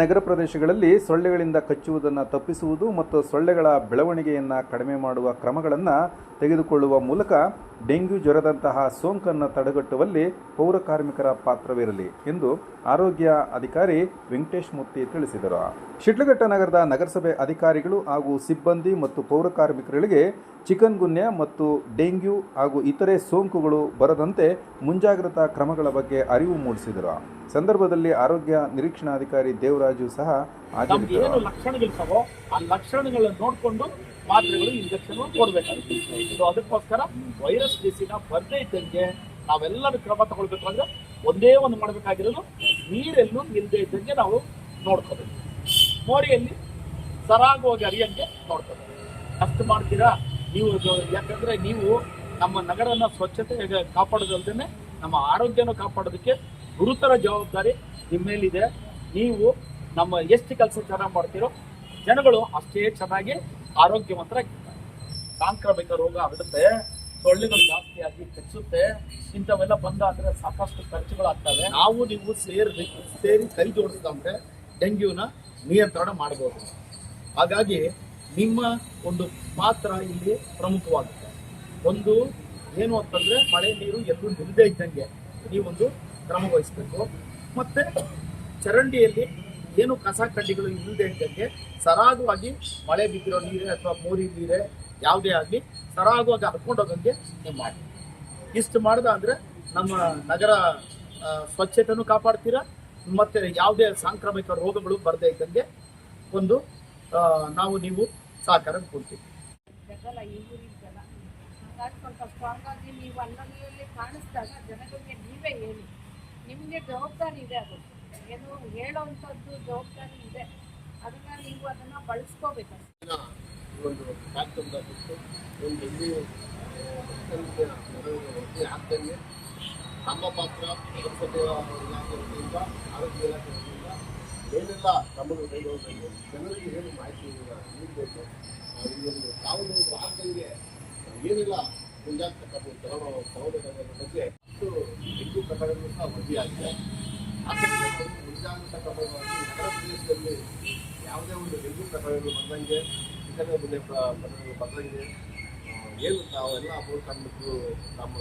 ನಗರ ಪ್ರದೇಶಗಳಲ್ಲಿ ಸೊಳ್ಳೆಗಳಿಂದ ಕಚ್ಚುವುದನ್ನು ತಪ್ಪಿಸುವುದು ಮತ್ತು ಸೊಳ್ಳೆಗಳ ಬೆಳವಣಿಗೆಯನ್ನು ಕಡಿಮೆ ಮಾಡುವ ಕ್ರಮಗಳನ್ನು ತೆಗೆದುಕೊಳ್ಳುವ ಮೂಲಕ ಡೆಂಗ್ಯೂ ಜ್ವರದಂತಹ ಸೋಂಕನ್ನು ತಡೆಗಟ್ಟುವಲ್ಲಿ ಪೌರ ಕಾರ್ಮಿಕರ ಪಾತ್ರವಿರಲಿ ಎಂದು ಆರೋಗ್ಯ ಅಧಿಕಾರಿ ವೆಂಕಟೇಶ್ ಮೂರ್ತಿ ತಿಳಿಸಿದರು. ಶಿಡ್ಲಘಟ್ಟ ನಗರದ ನಗರಸಭೆ ಅಧಿಕಾರಿಗಳು ಹಾಗೂ ಸಿಬ್ಬಂದಿ ಮತ್ತು ಪೌರ ಕಾರ್ಮಿಕರಿಗೆ ಚಿಕನ್ ಗುನ್ಯ ಮತ್ತು ಡೆಂಗ್ಯೂ ಹಾಗೂ ಇತರೆ ಸೋಂಕುಗಳು ಬರದಂತೆ ಮುಂಜಾಗ್ರತಾ ಕ್ರಮಗಳ ಬಗ್ಗೆ ಅರಿವು ಮೂಡಿಸಿದರು. ಸಂದರ್ಭದಲ್ಲಿ ಆರೋಗ್ಯ ನಿರೀಕ್ಷಣಾಧಿಕಾರಿ ದೇವರಾಜು ಸಹ ನಮ್ಗೆ ಏನು ಲಕ್ಷಣಗಳಿರ್ತಾವೋ ಆ ಲಕ್ಷಣಗಳನ್ನು ನೋಡಿಕೊಂಡು ಮಾತ್ರೆಗಳು ಇಂಜೆಕ್ಷನ್ ಕೊಡ್ಬೇಕಾಗುತ್ತೆ. ಇದು ಅದಕ್ಕೋಸ್ಕರ ವೈರಸ್ ಡಿಸಿನ ಬರ್ದೇ ಇದ್ದಂಗೆ ನಾವೆಲ್ಲರೂ ಕ್ರಮ ತಗೊಳ್ಬೇಕಾದ್ರೆ ಒಂದೇ ಒಂದು ಮಾಡಬೇಕಾಗಿರೋದು ನೀರೆಲ್ಲೂ ನಿಲ್ದೇ ಇದ್ದಂಗೆ ನಾವು ನೋಡ್ಕೋಬೇಕು. ಮೋರಿಯಲ್ಲಿ ಸರಾಗವಾಗಿ ಅರಿಯಂಗೆ ನೋಡ್ಕೋಬೇಕು. ಅಷ್ಟು ಮಾಡ್ತೀರಾ? ನೀವು ಯಾಕಂದ್ರೆ ನೀವು ನಮ್ಮ ನಗರನ ಸ್ವಚ್ಛತೆ ಕಾಪಾಡೋದಲ್ದೇನೆ ನಮ್ಮ ಆರೋಗ್ಯನ ಕಾಪಾಡೋದಕ್ಕೆ ಗುರುತರ ಜವಾಬ್ದಾರಿ ನಿಮ್ಮ ಮೇಲಿದೆ ನೀವು ನಮ್ಮ ಎಷ್ಟು ಕೆಲಸ ಚೆನ್ನಾಗಿ ಮಾಡ್ತೀರೋ ಜನಗಳು ಅಷ್ಟೇ ಚೆನ್ನಾಗಿ ಆರೋಗ್ಯವಂತರಾಗಿರ್ತಾರೆ. ಸಾಂಕ್ರಾಮಿಕ ರೋಗ ಹರಡುತ್ತೆ ಸೊಳ್ಳೆಗಳು ಜಾಸ್ತಿ ಆಗಿ ಹೆಚ್ಚುತ್ತೆ, ಇಂಥವೆಲ್ಲ ಬಂದಾದ್ರೆ ಸಾಕಷ್ಟು ಖರ್ಚುಗಳಾಗ್ತವೆ. ನಾವು ನೀವು ಸೇರಿ ಸೇರಿ ಕೈ ಜೋಡಿಸಿದಂತೆ ಡೆಂಗ್ಯೂನ ನಿಯಂತ್ರಣ ಮಾಡಬಹುದು ಹಾಗಾಗಿ ನಿಮ್ಮ ಒಂದು ಪಾತ್ರ ಇಲ್ಲಿ ಪ್ರಮುಖವಾಗುತ್ತೆ. ಒಂದು ಏನು ಅಂತಂದ್ರೆ ಮಳೆ ನೀರು ಎಲ್ಲರೂ ನಿಲ್ಲದೆ ಇದ್ದಂಗೆ ನೀವೊಂದು ಕ್ರಮ ವಹಿಸ್ಬೇಕು. ಮತ್ತೆ ಚರಂಡಿಯಲ್ಲಿ ಏನು ಕಸ ಕಡ್ಡಿಗಳು ಇಲ್ಲದೆ ಇದ್ದಂಗೆ ಸರಾಗವಾಗಿ ಮಳೆ ಬಿದ್ದಿರೋ ನೀರೇ ಅಥವಾ ಮೋರಿ ನೀರೇ ಯಾವುದೇ ಆಗಲಿ ಸರಾಗವಾಗಿ ಹರ್ಕೊಂಡು ಹೋಗಂಗೆ ನೀವು ಮಾಡಿ. ಇಷ್ಟು ಮಾಡ್ದ ಅಂದ್ರೆ ನಮ್ಮ ನಗರ ಸ್ವಚ್ಛತೆಯನ್ನು ಕಾಪಾಡ್ತೀರಾ? ಮತ್ತೆ ಯಾವುದೇ ಸಾಂಕ್ರಾಮಿಕ ರೋಗಗಳು ಬರದೇ ಇದ್ದಂಗೆ ಒಂದು ನಾವು ನೀವು ಸಹಕಾರ ಕೊಡ್ತೀವಿ. ಸ್ವಲ್ಪ ಸ್ಟ್ರಾಂಗ್ ಆಗಿ ನೀವು ಅಲ್ಲಲ್ಲಿ ಕಾಣಿಸಿದಾಗ ಜನಗಳಿಗೆ ನೀವೇ ಹೇಳಿ. ನಿಮಗೆ ಜವಾಬ್ದಾರಿ ಇದೆ ಅದು. ಏನು ಹೇಳೋವಂಥದ್ದು ಜವಾಬ್ದಾರಿ ಇದೆ. ಅದನ್ನ ನೀವು ಅದನ್ನ ಬಳಸ್ಕೋಬೇಕು. ಒಂದು ಕಾರ್ಯಕ್ರಮದ ಬಿಟ್ಟು ಒಂದು ಇಲ್ಲಿ ಆಗ್ತಂಗೆ ನಮ್ಮ ಪಾತ್ರ ವತಿಯಿಂದ ಆರೋಗ್ಯ ಇಲಾಖೆ ವತಿಯಿಂದ ಏನೆಲ್ಲ ನಮ್ಮನ್ನು ಕೈಗೊಳ್ಳಬೇಕು ಜನರಿಗೆ ಏನು ಮಾಹಿತಿ ನೀಡಬೇಕು ಇದೊಂದು ಯಾವುದೇ ಒಂದು ಆಗ್ದಂಗೆ ಏನೆಲ್ಲ ಮುಂಜಾಗ್ರತಾ ತಗೋಬೇಕಾದ ಬಗ್ಗೆ ಅಷ್ಟು ಹೆಚ್ಚು ಪ್ರಕರಣಗಳು ಸಹ ವರದಿಯಾಗಿದೆ. ಮುಂಜಾಗ್ರತಾ ಕ್ರಮವಾಗಿ ಯಾವುದೇ ಒಂದು ಡೆಂಗು ಪ್ರಕರಣಗಳು ಬಂದಂಗೆ ಇತರೆ ಬಂದಂಗೆ ಏನು ತಾವೆಲ್ಲ ಮೂರು ಕಾರ್ಮಿಕರು ನಮ್ಮ